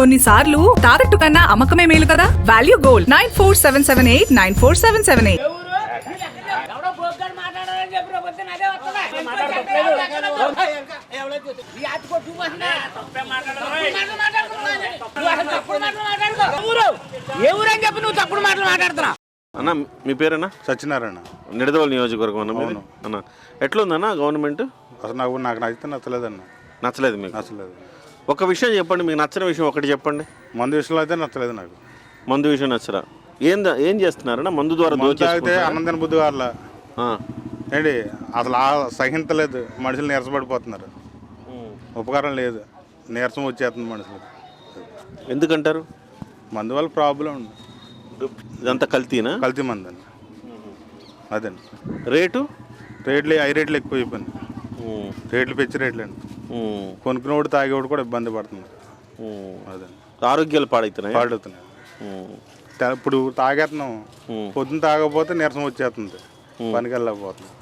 కొన్నిసార్లు తాకట్టు కన్నా అమ్మకమే మేలు కదా value gold nine four seven seven eight nine four seven seven eight చెప్పి మాట్లాడుతున్నావు. నువ్వు తప్పుడు మాటలు మాట్లాడుకో. ఏ ఊరు? ఏ ఊరు అని చెప్పి నువ్వు తప్పుడు మాటలు మాట్లాడుతున్నావు అన్న మీ పేరేనా సత్యనారాయణ నిడదవోలు నియోజకవర్గం అన్న మీది? అన్న ఎట్లుందన్న గవర్నమెంట్ అసలు నాకు నాకు నచ్చితే నచ్చలేదన్న నచ్చలేదు మీకు నచ్చలేదు ఒక విషయం చెప్పండి మీకు నచ్చని విషయం ఒకటి చెప్పండి. మందు విషయంలో అయితే నచ్చలేదు నాకు. మందు విషయం నచ్చరా? ఏం ఏం చేస్తున్నారన్న మందు ద్వారా? అన్నం తిన బుద్ధి వాళ్ళ. ఏంటి అసలు ఆ సహించలేదు మనుషులు నీరసపడిపోతున్నారు. ఉపకారం లేదు నీరసం వచ్చేస్తుంది మనుషులకు. ఎందుకంటారు? మందు వల్ల ప్రాబ్లం ఉంది. ఇదంతా కల్తీనా? కల్తీ మందు అండి. అదండి. రేటు? రేట్లు హై రేట్లు ఎక్కువ అయిపోయింది రేట్లు పెంచి రేట్లు అండి కొనుక్కునేవాడు తాగేవాడు కూడా ఇబ్బంది పడుతుంది. అదండి ఆరోగ్యాలు పాడవుతున్నాయి. పాడవుతున్నాయి ఇప్పుడు తాగేస్తున్నాం పొద్దున్న తాగకపోతే నీరసం వచ్చేస్తుంది పనికి వెళ్ళకపోతుంది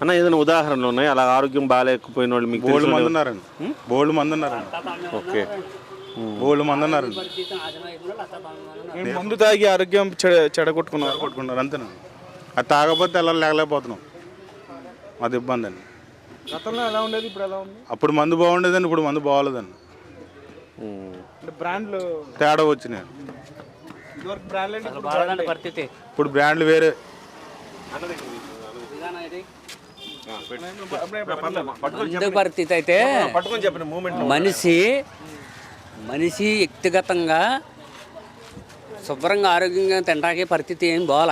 అన్న ఏదైనా ఉదాహరణలు ఉన్నాయి? అలా ఆరోగ్యం బాగాలేకపోయిన వాళ్ళు మీకు బోల్డ్ మంది ఉన్నారండి బోల్డ్ మంది ఉన్నారండి ఓకే బోల్డ్ మంది ఉన్నారండి మందు తాగి ఆరోగ్యం చెడ చెడగొట్టుకున్నారు. కొట్టుకుంటారు అంతేనండి. అది తాగకపోతే ఎలా లేకలేకపోతున్నాం అది ఇబ్బంది అండి గతంలో ఎలా ఉండేది? ఇప్పుడు ఎలా ఉంది? అప్పుడు మందు బాగుండేదండి ఇప్పుడు మందు బాగోలేదండి. అంటే బ్రాండ్లు తేడా వచ్చినాయి. ఇదివరకు బ్రాండ్లు అంటే ఇప్పుడు. పరిస్థితి. ఇప్పుడు బ్రాండ్లు వేరే. ముందు పరిస్థితి అయితే? మనిషి మనిషి వ్యక్తిగతంగా శుభ్రంగా ఆరోగ్యంగా తినడానికి పరిస్థితి ఏం బాల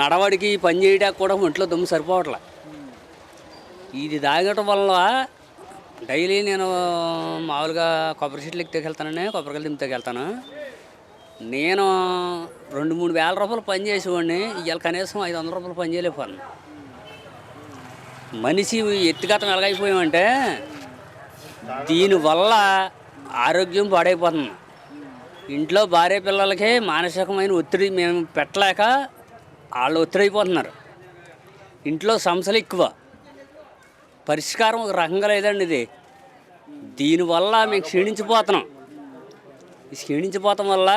నడవడికి పని చేయడానికి కూడా ఒంట్లో దుమ్ము సరిపోవట్లే. ఇది తాగటం వల్ల డైలీ నేను మామూలుగా కొబ్బరి చెట్లు ఎక్కితేకెళ్తానని కొబ్బరికాయలు దింపుతేకెళ్తాను నేను రెండు మూడు వేల రూపాయలు పని చేసేవాడిని ఇవాళ కనీసం ఐదు వందల రూపాయలు పని చేయలేకపోయాను. మనిషి ఎత్తుగతం ఎలాగైపోయామంటే దీనివల్ల ఆరోగ్యం పాడైపోతుంది. ఇంట్లో భార్య పిల్లలకి మానసికమైన ఒత్తిడి మేము పెట్టలేక వాళ్ళు ఒత్తిడి అయిపోతున్నారు ఇంట్లో సమస్యలు ఎక్కువ. పరిష్కారం ఒక రకంగా లేదండి ఇది. దీనివల్ల మేము క్షీణించిపోతున్నాం. ఈ క్షీణించిపోవటం వల్ల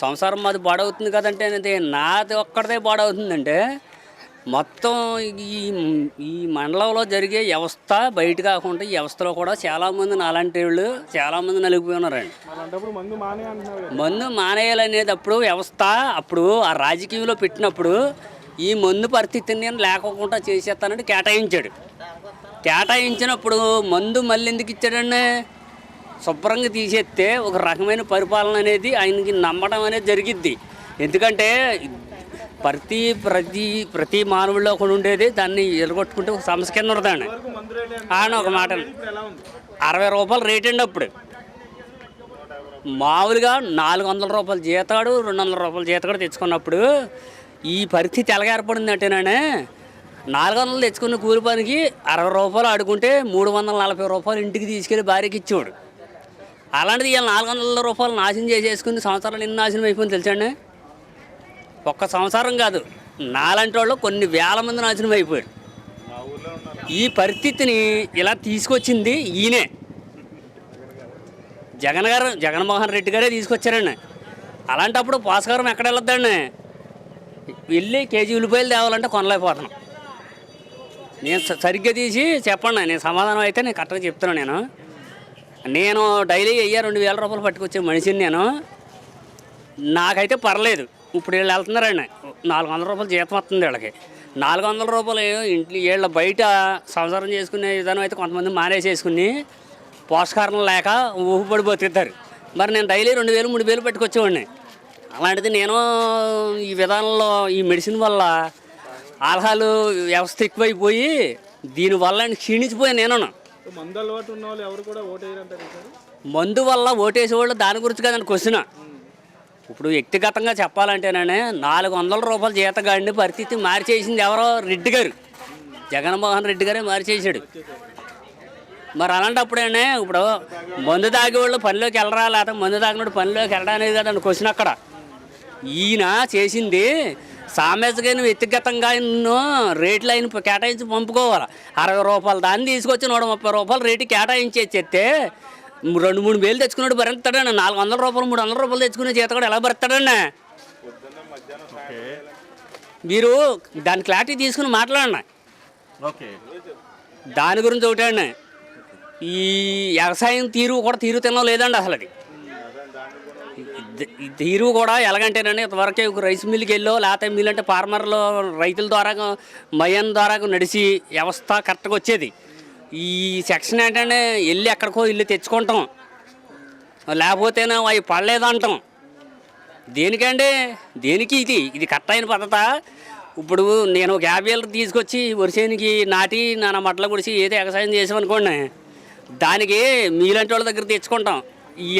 సంసారం మాది పాడవుతుంది కదంటే అది నాది ఒక్కడిదే పాడవుతుందంటే మొత్తం ఈ ఈ మండలంలో జరిగే వ్యవస్థ బయట కాకుండా ఈ వ్యవస్థలో కూడా చాలామంది నాలాంటి వాళ్ళు చాలామంది నలిగిపోయి ఉన్నారండి. మందు మానే అంటున్నారు కదా. మందు మానేయాలనేది అప్పుడు వ్యవస్థ అప్పుడు ఆ రాజకీయంలో పెట్టినప్పుడు ఈ మందు పరిస్థితిని నేను లేకోకుండా చేసేస్తానంటే కేటాయించాడు. కేటాయించినప్పుడు మందు మళ్ళీ ఎందుకు ఇచ్చాడండి? శుభ్రంగా తీసేస్తే ఒక రకమైన పరిపాలన అనేది ఆయనకి నమ్మడం అనేది జరిగిద్ది. ఎందుకంటే ప్రతి ప్రతి ప్రతి మానవుల్లో కూడా ఉండేది దాన్ని ఎరగొట్టుకుంటే ఒక సమస్య కింద ఉండదండి ఆయన ఒక మాట. అరవై రూపాయలు రేట్ అండి అప్పుడు. మామూలుగా నాలుగు వందల రూపాయలు జీతాడు రెండు వందల రూపాయలు జీతాడు తెచ్చుకున్నప్పుడు ఈ పరిస్థితి ఎలాగ ఏర్పడింది అంటేనే నాలుగు వందలు తెచ్చుకున్న కూలి పనికి అరవై రూపాయలు ఆడుకుంటే మూడు వందల నలభై రూపాయలు ఇంటికి తీసుకెళ్ళి భార్యకి ఇచ్చేవాడు. అలాంటిది ఇలా నాలుగు వందల రూపాయలు నాశనం చేసేసుకుని సంవత్సరాలు ఎన్ని నాశనం అయిపోయింది తెలుసండి ఒక్క సంవత్సరం కాదు నాలాంటి వాళ్ళు కొన్ని వేల మంది నాశనం అయిపోయారు. ఈ పరిస్థితిని ఇలా తీసుకొచ్చింది ఈయనే. జగన్ గారు జగన్మోహన్ రెడ్డి గారే తీసుకొచ్చారండి. అలాంటప్పుడు పోసకారం ఎక్కడ వెళ్ళొద్దండి? వెళ్ళి కేజీ ఉల్లిపాయలు తేవాలంటే కొనలేకపోతున్నాం. నేను సరిగ్గా తీసి చెప్పండి నేను సమాధానం అయితే నేను కరెక్ట్గా చెప్తున్నాను నేను. నేను డైలీ అయ్యా రెండు వేల రూపాయలు పట్టుకొచ్చే మనిషిని నేను. నాకైతే పర్లేదు. ఇప్పుడు వీళ్ళు వెళ్తున్నారండి. నాలుగు వందల రూపాయలు జీతం వస్తుంది వీళ్ళకి. నాలుగు వందల రూపాయలు ఇంట్లో వీళ్ళ బయట సంసారం చేసుకునే విధానం అయితే కొంతమంది మానేసేసుకుని పోషకారం లేక ఊపిపడి బతుకుతారు. మరి నేను డైలీ రెండు వేలు మూడు వేలు పట్టుకొచ్చేవాడిని. అలాంటిది నేను ఈ విధానంలో ఈ మెడిసిన్ వల్ల ఆల్హాలు వ్యవస్థ ఎక్కువైపోయి దీనివల్ల నేను క్షీణించిపోయాను నేను మందు అలవాటు ఉన్న వాళ్ళు ఎవరు కూడా మందు వల్ల ఓటేసేవాళ్ళు దాని గురించి కదండి క్వశ్చన్. ఇప్పుడు వ్యక్తిగతంగా చెప్పాలంటేనే నాలుగు వందల రూపాయల జీతగాడిని పరిస్థితి మార్చేసింది ఎవరో రెడ్డి గారు. జగన్మోహన్ రెడ్డి గారే మార్చేసాడు మరి అలాంటప్పుడేనే ఇప్పుడు మందు తాగే వాళ్ళు పనిలోకి వెళ్ళరా లేకపోతే మందు తాగినప్పుడు పనిలోకి వెళ్ళడా అనేది కదండి క్వశ్చన్ అక్కడ. ఈయన చేసింది సామెతగా నువ్వు వ్యక్తిగతంగా రేట్లు అయిన కేటాయించి పంపుకోవాలి. అరవై రూపాయలు దాన్ని తీసుకొచ్చి నూట ముప్పై రూపాయలు రేటు కేటాయించి చెప్తే రెండు మూడు వేలు తెచ్చుకున్నాడు భరిస్తాడండి నాలుగు వందల రూపాయలు మూడు వందల రూపాయలు తెచ్చుకునే జీత కూడా ఎలా భరిస్తాడండి మీరు దాని క్లారిటీ తీసుకుని మాట్లాడండి దాని గురించి ఒకటే ఈ వ్యవసాయం తీరు కూడా తీరు తినడం లేదండి అసలు అది తీరు కూడా ఎలాగంటేనండి ఇంతవరకే ఒక రైస్ మిల్కి వెళ్ళో లేకపోతే మిల్ అంటే ఫార్మర్లు రైతుల ద్వారా మయం ద్వారా నడిచి వ్యవస్థ కరెక్ట్గా వచ్చేది. ఈ సెక్షన్ ఏంటంటే వెళ్ళి ఎక్కడికో ఇల్లు తెచ్చుకుంటాం. లేకపోతేనే అవి పడలేదంటాం దేనికండి? దేనికి ఇది? ఇది కరెక్ట్ అయిన పద్ధత? ఇప్పుడు నేను ఒక యాభై ఏళ్ళు తీసుకొచ్చి వరిసేనికి నాటి నా మట్టలు గుడిసి ఏదో ఎగసాయం చేసామనుకోండి దానికి మీలాంటి వాళ్ళ దగ్గర తెచ్చుకుంటాం. ఈ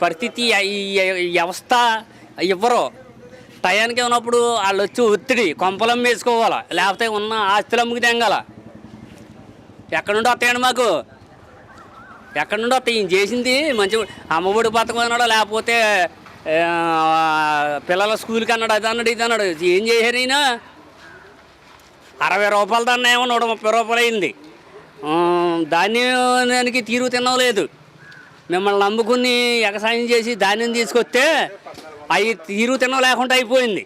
పరిస్థితి ఈ వ్యవస్థ ఇవ్వరు టయానికి ఉన్నప్పుడు వాళ్ళు వచ్చి ఒత్తిడి కొంపలం వేసుకోవాలా లేకపోతే ఉన్న ఆస్తులు అమ్ముకు తెంగాల. ఎక్కడి నుండి వస్తాయండి మాకు. ఎక్కడి నుండి వస్తాయి. ఈయన చేసింది మంచి అమ్మఒడి పథకం అన్నాడు లేకపోతే పిల్లల స్కూల్కి అన్నాడు అది అన్నాడు ఇది అన్నాడు. ఏం చేశారు ఈయన? అరవై రూపాయలు దాన్ని ఏమో నూట ముప్పై రూపాయలు అయింది ఆ, ధాన్యానికి తీరు తినలేదు. మిమ్మల్ని నమ్ముకుని ఎగసాయం చేసి ధాన్యం తీసుకొస్తే అవి తీరు తినడం లేకుండా అయిపోయింది.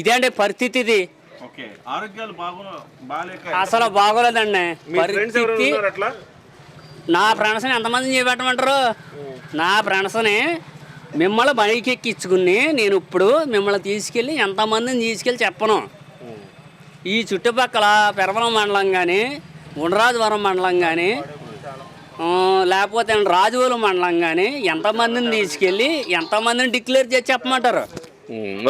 ఇదే అండి పరిస్థితి ఇది అసలు బాగోలేదండి. మీ ఫ్రెండ్స్ ఎవరైనా పరిస్థితి నా ఫ్రెండ్స్ని ఎంతమందిని చేపెట్టమంటారు? నా ఫ్రెండ్స్ని మిమ్మల్ని బైక్ ఎక్కించుకుని నేను ఇప్పుడు మిమ్మల్ని తీసుకెళ్ళి ఎంతమందిని తీసుకెళ్ళి చెప్పను. ఈ చుట్టుపక్కల పెరవలం మండలం కానీ ఉండరాజవరం మండలం కానీ లేకపోతే రాజువోలు మండలం కానీ ఎంతమందిని తీసుకెళ్ళి ఎంతమందిని డిక్లేర్ చేసి చెప్పమంటారు?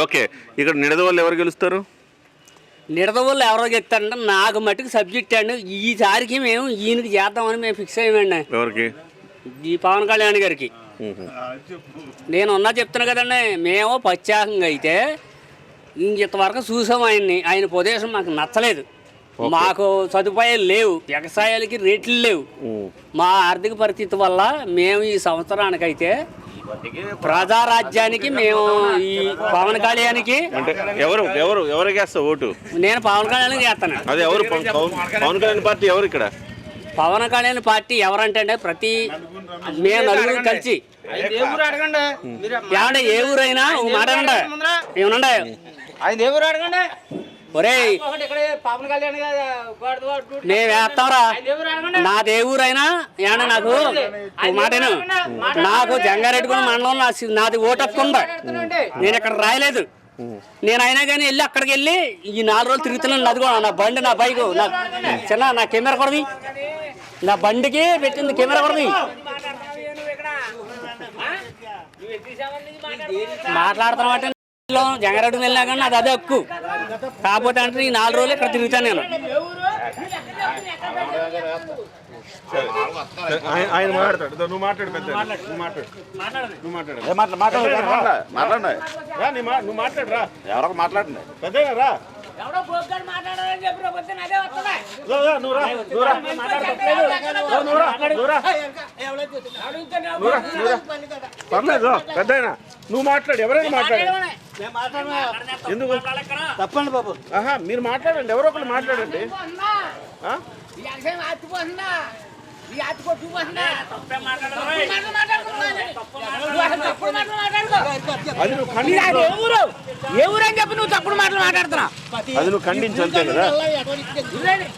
ఓకే. ఇక్కడ నిడద వాళ్ళు ఎవరు గెలుస్తారు? నిడదవోళ్ళు ఎవరో చెప్తారంటే నాకు మట్టుకు సబ్జెక్ట్ అండి ఈసారికి మేము ఈయనకి చేద్దామని మేము ఫిక్స్ అయ్యామండి. ఎవరికి? ఈ పవన్ కళ్యాణ్ గారికి. నేను ఉన్నా చెప్తున్నా కదండి మేము ప్రత్యేకంగా అయితే ఇంతవరకు చూసాం ఆయన్ని. ఆయన ప్రదేశం మాకు నచ్చలేదు. మాకు సదుపాయాలు లేవు. వ్యవసాయాలకి రేట్లు లేవు. మా ఆర్థిక పరిస్థితి వల్ల మేము ఈ సంవత్సరానికైతే ప్రజారాజ్యానికి మేము ఈ పవన్ కళ్యాణ్కి అంటే ఎవరు ఎవరు ఎవరికి వేస్తావు ఓటు? నేను పవన్ కళ్యాణ్కి చేస్తాను అదే ఎవరు? పవన్ కళ్యాణ్ పార్టీ ఎవరు ఇక్కడ? పవన్ కళ్యాణ్ పార్టీ ఎవరంటే ప్రతి మేము నలుగురు కలిసి. ఏమంటే ఏ ఊరైనా మాట ఏమనండి? ఆయన దేవుడు అడగండి? నేను వేస్తావరా అడగండి నా దేవురైనా ఏమన్నా నాకు మాటను. నాకు జంగారెడ్డిగూడ మండలం నా సి- నాది ఓటు నేను ఇక్కడ రాయలేదు. నేను అయినా కానీ వెళ్ళి అక్కడికి వెళ్ళి ఈ నాలుగు రోజులు తిరుగుతున్నాను. అది కూడా నా బండి నా బైక్ నా చిన్న నా కెమెరా కొడది నా బండికి పెట్టింది కెమెరా కొడది మాట్లాడుతున్నా అంటే జంగారెడ్డి వెళ్ళినా కానీ అది అదే హక్కు. కాకపోతే అంటే ఈ నాలుగు రోజులు ఇక్కడ తిరుగుతాను నేను. ఆయన ఆయన మాట్లాడతాడు. నువ్వు మాట్లాడు పెద్ద నువ్వు మాట్లాడు. నువ్వు మాట్లాడు. మాట్లాడండి రా నీ మా- నువ్వు మాట్లాడు రా. ఎవరో మాట్లాడండి. పెద్దగా రా. పర్లేదు రా, పెద్దయినా నువ్వు మాట్లాడు ఎవరైనా మాట్లాడు. ఎందుకు? తప్పండి బాబు. ఆహా మీరు మాట్లాడండి ఎవరో ఒకరు మాట్లాడండి. అది నువ్వు ఖండించు. అని చెప్పి నువ్వు తప్పుడు మాటలు మాట్లాడుతున్నావు అది నువ్వు ఖండించు అంతే కదా ఇల్లండి.